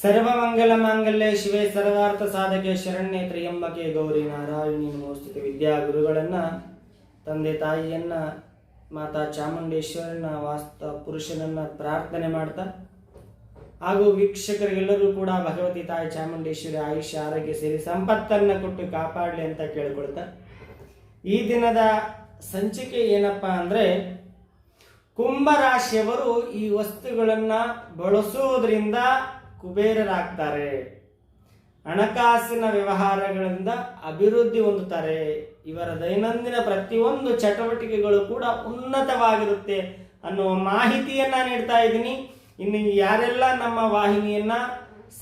ಸರ್ವಮಂಗಲ ಮಾಂಗಲ್ಯ ಶಿವೇ ಸರ್ವಾರ್ಥ ಸಾಧಕೆ ಶರಣ್ಯ ತ್ರಿಯಂಬಕೆ ಗೌರಿ ನಾರಾಯಣಿ ವಿದ್ಯಾ ಗುರುಗಳನ್ನ, ತಂದೆ ತಾಯಿಯನ್ನ, ಮಾತಾ ಚಾಮುಂಡೇಶ್ವರನ, ವಾಸ್ತ ಪುರುಷನನ್ನ ಪ್ರಾರ್ಥನೆ ಮಾಡ್ತಾ, ಹಾಗೂ ವೀಕ್ಷಕರಿಗೆಲ್ಲರೂ ಕೂಡ ಭಗವತಿ ತಾಯಿ ಚಾಮುಂಡೇಶ್ವರಿ ಆಯುಷ್ಯ ಆರೋಗ್ಯ ಸೇರಿ ಸಂಪತ್ತನ್ನ ಕೊಟ್ಟು ಕಾಪಾಡಲಿ ಅಂತ ಕೇಳ್ಕೊಳ್ತಾ, ಈ ದಿನದ ಸಂಚಿಕೆ ಏನಪ್ಪಾ ಅಂದ್ರೆ ಕುಂಭರಾಶಿಯವರು ಈ ವಸ್ತುಗಳನ್ನು ಬಳಸುವುದರಿಂದ ಕುಬೇರರಾಗ್ತಾರೆ. ಹಣಕಾಸಿನ ವ್ಯವಹಾರಗಳಿಂದ ಅಭಿವೃದ್ಧಿ ಹೊಂದುತ್ತಾರೆ. ಇವರ ದೈನಂದಿನ ಪ್ರತಿಯೊಂದು ಚಟುವಟಿಕೆಗಳು ಕೂಡ ಉನ್ನತವಾಗಿರುತ್ತೆ ಅನ್ನುವ ಮಾಹಿತಿಯನ್ನ ನೀಡ್ತಾ ಇದ್ದೀನಿ. ಇನ್ನು ಯಾರೆಲ್ಲ ನಮ್ಮ ವಾಹಿನಿಯನ್ನ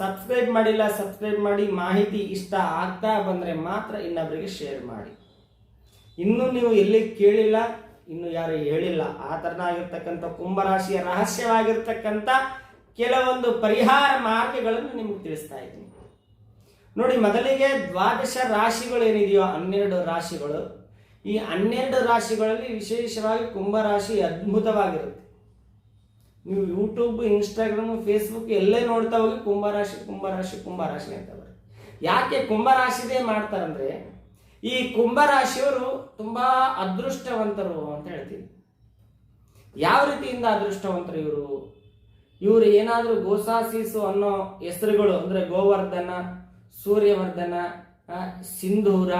ಸಬ್ಸ್ಕ್ರೈಬ್ ಮಾಡಿಲ್ಲ, ಸಬ್ಸ್ಕ್ರೈಬ್ ಮಾಡಿ ಮಾಹಿತಿ ಇಷ್ಟ ಆಗ್ತಾ ಬಂದ್ರೆ ಮಾತ್ರ ಇನ್ನೊಬ್ಬರಿಗೆ ಶೇರ್ ಮಾಡಿ. ಇನ್ನು ನೀವು ಎಲ್ಲಿ ಕೇಳಿಲ್ಲ, ಇನ್ನು ಯಾರು ಹೇಳಿಲ್ಲ, ಆ ತರನಾಗಿರ್ತಕ್ಕಂಥ ಕುಂಭರಾಶಿಯ ರಹಸ್ಯವಾಗಿರ್ತಕ್ಕಂಥ ಕೆಲವೊಂದು ಪರಿಹಾರ ಮಾರ್ಗಗಳನ್ನು ನಿಮ್ಗೆ ತಿಳಿಸ್ತಾ ಇದ್ದೀನಿ. ನೋಡಿ, ಮೊದಲಿಗೆ ದ್ವಾದಶ ರಾಶಿಗಳು ಏನಿದೆಯೋ, ಹನ್ನೆರಡು ರಾಶಿಗಳು. ಈ ಹನ್ನೆರಡು ರಾಶಿಗಳಲ್ಲಿ ವಿಶೇಷವಾಗಿ ಕುಂಭರಾಶಿ ಅದ್ಭುತವಾಗಿರುತ್ತೆ. ನೀವು ಯೂಟ್ಯೂಬ್ ಇನ್ಸ್ಟಾಗ್ರಾಮ್ ಫೇಸ್ಬುಕ್ ಎಲ್ಲೇ ನೋಡ್ತಾ ಹೋಗಿ ಕುಂಭರಾಶಿ ಕುಂಭರಾಶಿ ಕುಂಭರಾಶಿ ಅಂತ ಬರುತ್ತೆ ಯಾಕೆ ಕುಂಭರಾಶಿದೇ ಮಾಡ್ತಾರಂದ್ರೆ ಈ ಕುಂಭರಾಶಿಯವರು ತುಂಬಾ ಅದೃಷ್ಟವಂತರು ಅಂತ ಹೇಳ್ತೀವಿ ಯಾವ ರೀತಿಯಿಂದ ಅದೃಷ್ಟವಂತರು ಇವರು? ಇವರು ಏನಾದರೂ ಗೋಸಾಸೀಸು ಅನ್ನೋ ಹೆಸರುಗಳು, ಅಂದ್ರೆ ಗೋವರ್ಧನ, ಸೂರ್ಯವರ್ಧನ ಸಿಂಧೂರ,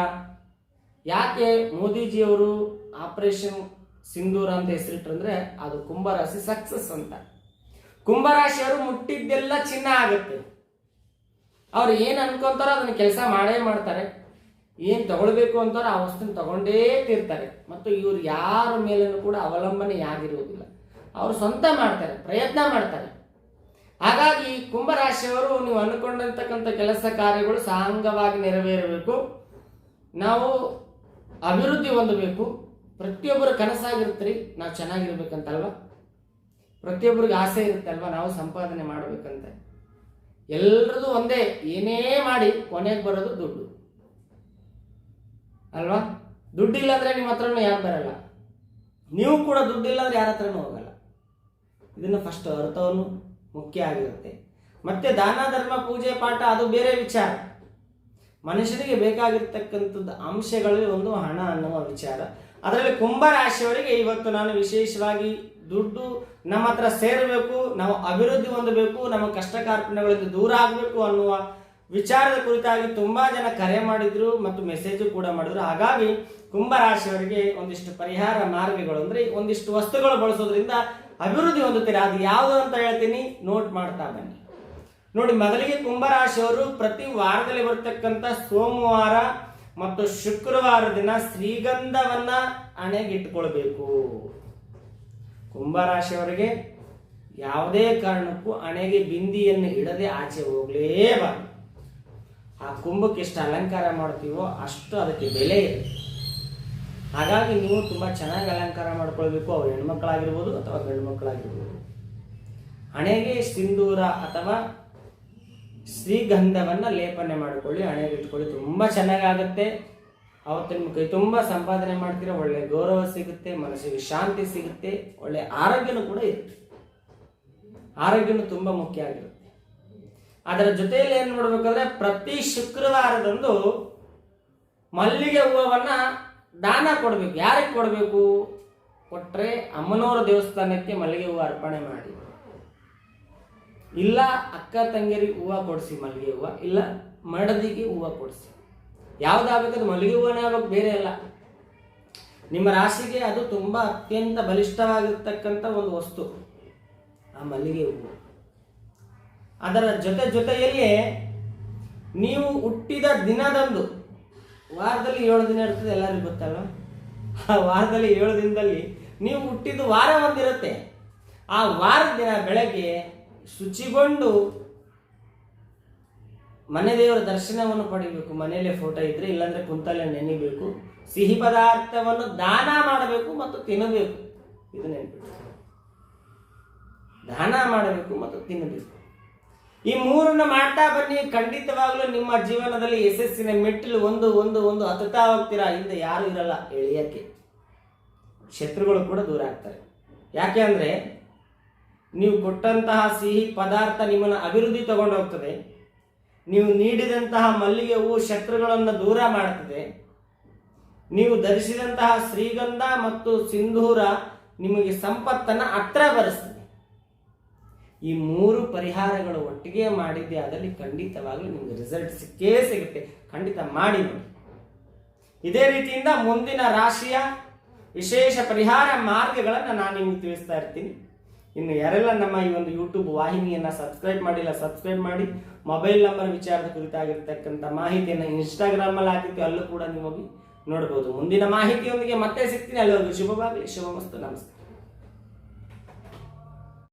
ಯಾಕೆ ಮೋದಿಜಿಯವರು ಆಪರೇಷನ್ ಸಿಂಧೂರ ಅಂತ ಹೆಸರಿಟ್ರಂದ್ರೆ ಅದು ಕುಂಭರಾಶಿ ಸಕ್ಸಸ್ ಅಂತ. ಕುಂಭರಾಶಿಯವರು ಮುಟ್ಟಿದ್ದೆಲ್ಲ ಚಿನ್ನ ಆಗುತ್ತೆ. ಅವ್ರು ಏನು ಅನ್ಕೊಂತಾರೋ ಅದನ್ನ ಕೆಲಸ ಮಾಡೇ ಮಾಡ್ತಾರೆ. ಏನು ತಗೊಳ್ಬೇಕು ಅಂತಾರೋ ಆ ವಸ್ತುನ ತಗೊಂಡೇ ತಿರ್ತಾರೆ ಮತ್ತು ಇವ್ರು ಯಾರ ಮೇಲೂ ಕೂಡ ಅವಲಂಬನೆ ಯಾಗಿರುವುದಿಲ್ಲ ಅವರು ಸ್ವಂತ ಮಾಡ್ತಾರೆ, ಪ್ರಯತ್ನ ಮಾಡ್ತಾರೆ. ಹಾಗಾಗಿ ಕುಂಭರಾಶಿಯವರು ನೀವು ಅನ್ಕೊಂಡಿರ್ತಕ್ಕಂಥ ಕೆಲಸ ಕಾರ್ಯಗಳು ಸಾಂಗವಾಗಿ ನೆರವೇರಬೇಕು. ನಾವು ಅಭಿವೃದ್ಧಿ ಹೊಂದಬೇಕು. ಪ್ರತಿಯೊಬ್ಬರ ಕನಸಾಗಿರ್ತೀರಿ ನಾವು ಚೆನ್ನಾಗಿರ್ಬೇಕಂತಲ್ವ? ಪ್ರತಿಯೊಬ್ಬರಿಗೆ ಆಸೆ ಇರುತ್ತಲ್ವ, ನಾವು ಸಂಪಾದನೆ ಮಾಡಬೇಕಂತ? ಎಲ್ರದ್ದು ಒಂದೇ, ಏನೇ ಮಾಡಿ ಕೊನೆಗೆ ಬರೋದು ದುಡ್ಡು. ಅಲ್ವಾ? ದುಡ್ಡಿಲ್ಲ ಅಂದರೆ ನಿಮ್ಮ ಹತ್ರನೂ ಯಾರು ಬರಲ್ಲ. ನೀವು ಕೂಡ ದುಡ್ಡಿಲ್ಲ ಅಂದ್ರೆ ಯಾರ ಹತ್ರನೂ ಹೋಗಲ್ಲ. ಇದನ್ನು ಫಸ್ಟ್ ಅರ್ಥವನ್ನು ಮುಖ್ಯ ಆಗಿರುತ್ತೆ. ಮತ್ತೆ ದಾನ, ಧರ್ಮ, ಪೂಜೆ, ಪಾಠ, ಅದು ಬೇರೆ ವಿಚಾರ. ಮನುಷ್ಯನಿಗೆ ಬೇಕಾಗಿರ್ತಕ್ಕಂಥದ್ದು ಅಂಶಗಳಲ್ಲಿ ಒಂದು ಹಣ ಅನ್ನುವ ವಿಚಾರ. ಅದರಲ್ಲಿ ಕುಂಭರಾಶಿಯವರಿಗೆ ಇವತ್ತು ನಾನು ವಿಶೇಷವಾಗಿ ದುಡ್ಡು ನಮ್ಮ ಹತ್ರ ಸೇರಬೇಕು, ನಾವು ಅಭಿವೃದ್ಧಿ ಹೊಂದಬೇಕು, ನಮ್ಮ ಕಷ್ಟ ಕಾರ್ಪಣ್ಯಗಳಿಂದ ದೂರ ಆಗಬೇಕು ಅನ್ನುವ ವಿಚಾರದ ಕುರಿತಾಗಿ ತುಂಬಾ ಜನ ಕರೆ ಮಾಡಿದ್ರು ಮತ್ತು ಮೆಸೇಜು ಕೂಡ ಮಾಡಿದ್ರು. ಹಾಗಾಗಿ ಕುಂಭರಾಶಿಯವರಿಗೆ ಒಂದಿಷ್ಟು ಪರಿಹಾರ ಮಾರ್ಗಗಳು ಅಂದ್ರೆ ಒಂದಿಷ್ಟು ವಸ್ತುಗಳು ಬಳಸೋದ್ರಿಂದ ಅಭಿವೃದ್ಧಿ ಹೊಂದುತ್ತೀರಾ? ಅದು ಯಾವುದು ಅಂತ ಹೇಳ್ತೀನಿ ನೋಟ್ ಮಾಡ್ತಾ ಬನ್ನಿ. ನೋಡಿ, ಮೊದಲಿಗೆ ಕುಂಭರಾಶಿಯವರು ಪ್ರತಿ ವಾರದಲ್ಲಿ ಬರ್ತಕ್ಕಂಥ ಸೋಮವಾರ ಮತ್ತು ಶುಕ್ರವಾರ ದಿನ ಶ್ರೀಗಂಧವನ್ನ ಹಣೆಗಿಟ್ಕೊಳ್ಬೇಕು ಕುಂಭರಾಶಿಯವರಿಗೆ ಯಾವುದೇ ಕಾರಣಕ್ಕೂ ಹಣೆಗೆ ಬಿಂದಿಯನ್ನು ಇಡದೆ ಆಚೆ ಹೋಗಲೇಬಾರದು. ಆ ಕುಂಭಕ್ಕೆ ಎಷ್ಟು ಅಲಂಕಾರ ಮಾಡ್ತೀವೋ ಅಷ್ಟು ಅದಕ್ಕೆ ಬೆಲೆ ಇದೆ ಹಾಗಾಗಿ ನೀವು ತುಂಬ ಚೆನ್ನಾಗಿ ಅಲಂಕಾರ ಮಾಡ್ಕೊಳ್ಬೇಕು. ಅವ್ರ ಹೆಣ್ಮಕ್ಳಾಗಿರ್ಬೋದು ಅಥವಾ ಗಂಡು ಮಕ್ಕಳಾಗಿರ್ಬೋದು ಹಣೆಗೆ ಸಿಂಧೂರ ಅಥವಾ ಶ್ರೀಗಂಧವನ್ನು ಲೇಪನೆ ಮಾಡಿಕೊಳ್ಳಿ. ಹಣೆಗೆ ಇಟ್ಕೊಳ್ಳಿ, ತುಂಬ ಚೆನ್ನಾಗಾಗುತ್ತೆ ಅವತ್ತು ನಿಮ್ಮ ಕೈ ತುಂಬ ಸಂಪಾದನೆ ಮಾಡ್ತೀರಾ, ಒಳ್ಳೆ ಗೌರವ ಸಿಗುತ್ತೆ, ಮನಸ್ಸಿಗೆ ಶಾಂತಿ ಸಿಗುತ್ತೆ, ಒಳ್ಳೆ ಆರೋಗ್ಯನೂ ಕೂಡ ಇರುತ್ತೆ. ಆರೋಗ್ಯನೂ ತುಂಬ ಮುಖ್ಯ ಆಗಿರುತ್ತೆ. ಅದರ ಜೊತೆಯಲ್ಲಿ ಏನು ಮಾಡ್ಬೇಕಂದ್ರೆ, ಪ್ರತಿ ಶುಕ್ರವಾರದಂದು ಮಲ್ಲಿಗೆ ಹೂವನ್ನ ದಾನ ಕೊಡಬೇಕು. ಯಾರಿಗೆ ಕೊಡಬೇಕು? ಕೊಟ್ಟರೆ ಅಮ್ಮನವರ ದೇವಸ್ಥಾನಕ್ಕೆ ಮಲ್ಲಿಗೆ ಹೂವು ಅರ್ಪಣೆ ಮಾಡಿ. ಇಲ್ಲ ಅಕ್ಕ ತಂಗಿಯರಿಗೆ ಹೂವು ಕೊಡಿಸಿ ಮಲ್ಲಿಗೆ ಹೂವು, ಇಲ್ಲ ಮಡದಿಗೆ ಹೂವು ಕೊಡಿಸಿ. ಯಾವುದಾಗಬೇಕಾದ್ರೆ ಮಲ್ಲಿಗೆ ಹೂವನೇ ಆಗಬೇಕು, ಬೇರೆ ಅಲ್ಲ. ನಿಮ್ಮ ರಾಶಿಗೆ ಅದು ತುಂಬ ಅತ್ಯಂತ ಬಲಿಷ್ಠವಾಗಿರ್ತಕ್ಕಂಥ ಒಂದು ವಸ್ತು, ಆ ಮಲ್ಲಿಗೆ ಹೂವು. ಅದರ ಜೊತೆ ಜೊತೆಯಲ್ಲಿ ನೀವು ಹುಟ್ಟಿದ ದಿನದಂದು ವಾರದಲ್ಲಿ ಏಳು ದಿನ ಇರ್ತದೆ ಎಲ್ಲರಿಗೂ ಗೊತ್ತಲ್ಲ ಆ ವಾರದಲ್ಲಿ ಏಳು ದಿನದಲ್ಲಿ ನೀವು ಹುಟ್ಟಿದ ವಾರ ಒಂದಿರುತ್ತೆ. ಆ ವಾರ ದಿನ ಬೆಳಗ್ಗೆ ಶುಚಿಗೊಂಡು ಮನೆ ದೇವರ ದರ್ಶನವನ್ನು ಪಡಿಬೇಕು. ಮನೆಯಲ್ಲೇ ಫೋಟೋ ಇದ್ರೆ, ಇಲ್ಲಾಂದ್ರೆ ಕುಂತಲ್ಲೇ ನೆನಿಬೇಕು. ಸಿಹಿ ಪದಾರ್ಥವನ್ನು ದಾನ ಮಾಡಬೇಕು ಮತ್ತು ತಿನ್ನಬೇಕು. ಇದು ನೆನಪಿಟ್ಟು ದಾನ ಮಾಡಬೇಕು ಮತ್ತು ತಿನ್ನಬೇಕು. ಈ ಮೂರನ್ನು ಮಾಡ್ತಾ ಬನ್ನಿ. ಖಂಡಿತವಾಗ್ಲೂ ನಿಮ್ಮ ಜೀವನದಲ್ಲಿ ಯಶಸ್ಸಿನ ಮೆಟ್ಟಿಲು ಒಂದು ಒಂದು ಒಂದು ಹತ್ತುತ್ತಾ ಹೋಗ್ತೀರಾ ಹಿಂದೆ ಯಾರು ಇರಲ್ಲ. ಎಳೆಯಕ್ಕೆ. ಶತ್ರುಗಳು ಕೂಡ ದೂರ ಆಗ್ತಾರೆ. ಯಾಕೆ ಅಂದ್ರೆ ನೀವು ಕೊಟ್ಟಂತಹ ಸಿಹಿ ಪದಾರ್ಥ ನಿಮ್ಮನ್ನು ಅಭಿವೃದ್ಧಿ ತಗೊಂಡೋಗ್ತದೆ ನೀವು ನೀಡಿದಂತಹ ಮಲ್ಲಿಗೆ ಹೂವು ಶತ್ರುಗಳನ್ನು ದೂರ ಮಾಡುತ್ತದೆ ನೀವು ಧರಿಸಿದಂತಹ ಶ್ರೀಗಂಧ ಮತ್ತು ಸಿಂಧೂರ ನಿಮಗೆ ಸಂಪತ್ತನ್ನು ಹತ್ರ ಬರೆಸ್ತದೆ. ಈ ಮೂರು ಪರಿಹಾರಗಳು ಒಟ್ಟಿಗೆ ಮಾಡಿದ್ದೆ, ಅದರಲ್ಲಿ ಖಂಡಿತವಾಗ್ಲೂ ನಿಮಗೆ ರಿಸಲ್ಟ್ ಸಿಕ್ಕೇ ಸಿಗುತ್ತೆ. ಖಂಡಿತ ಮಾಡಿ ಇದೇ ರೀತಿಯಿಂದ ಮುಂದಿನ ರಾಶಿಯ ವಿಶೇಷ ಪರಿಹಾರ ಮಾರ್ಗಗಳನ್ನು ನಾನು ನಿಮಗೆ ತಿಳಿಸ್ತಾ ಇರ್ತೀನಿ. ಇನ್ನು ಯಾರೆಲ್ಲ ನಮ್ಮ ಈ ಒಂದು ಯೂಟ್ಯೂಬ್ ವಾಹಿನಿಯನ್ನು ಸಬ್ಸ್ಕ್ರೈಬ್ ಮಾಡಿಲ್ಲ ಸಬ್ಸ್ಕ್ರೈಬ್ ಮಾಡಿ ಮೊಬೈಲ್ ನಂಬರ್ ವಿಚಾರದ ಕುರಿತಾಗಿರ್ತಕ್ಕಂಥ ಮಾಹಿತಿಯನ್ನು ಇನ್ಸ್ಟಾಗ್ರಾಮಲ್ಲಿ ಹಾಕಿತ್ತು ಅಲ್ಲೂ ಕೂಡ ನೀವು ಹೋಗಿ ನೋಡ್ಬೋದು. ಮುಂದಿನ ಮಾಹಿತಿಯೊಂದಿಗೆ ಮತ್ತೆ ಸಿಗ್ತೀನಿ. ಅಲ್ಲಿವರೆಗೂ ಶುಭವಾಗಲಿ, ಶುಭಮಸ್ತು ನಮಸ್ಕಾರ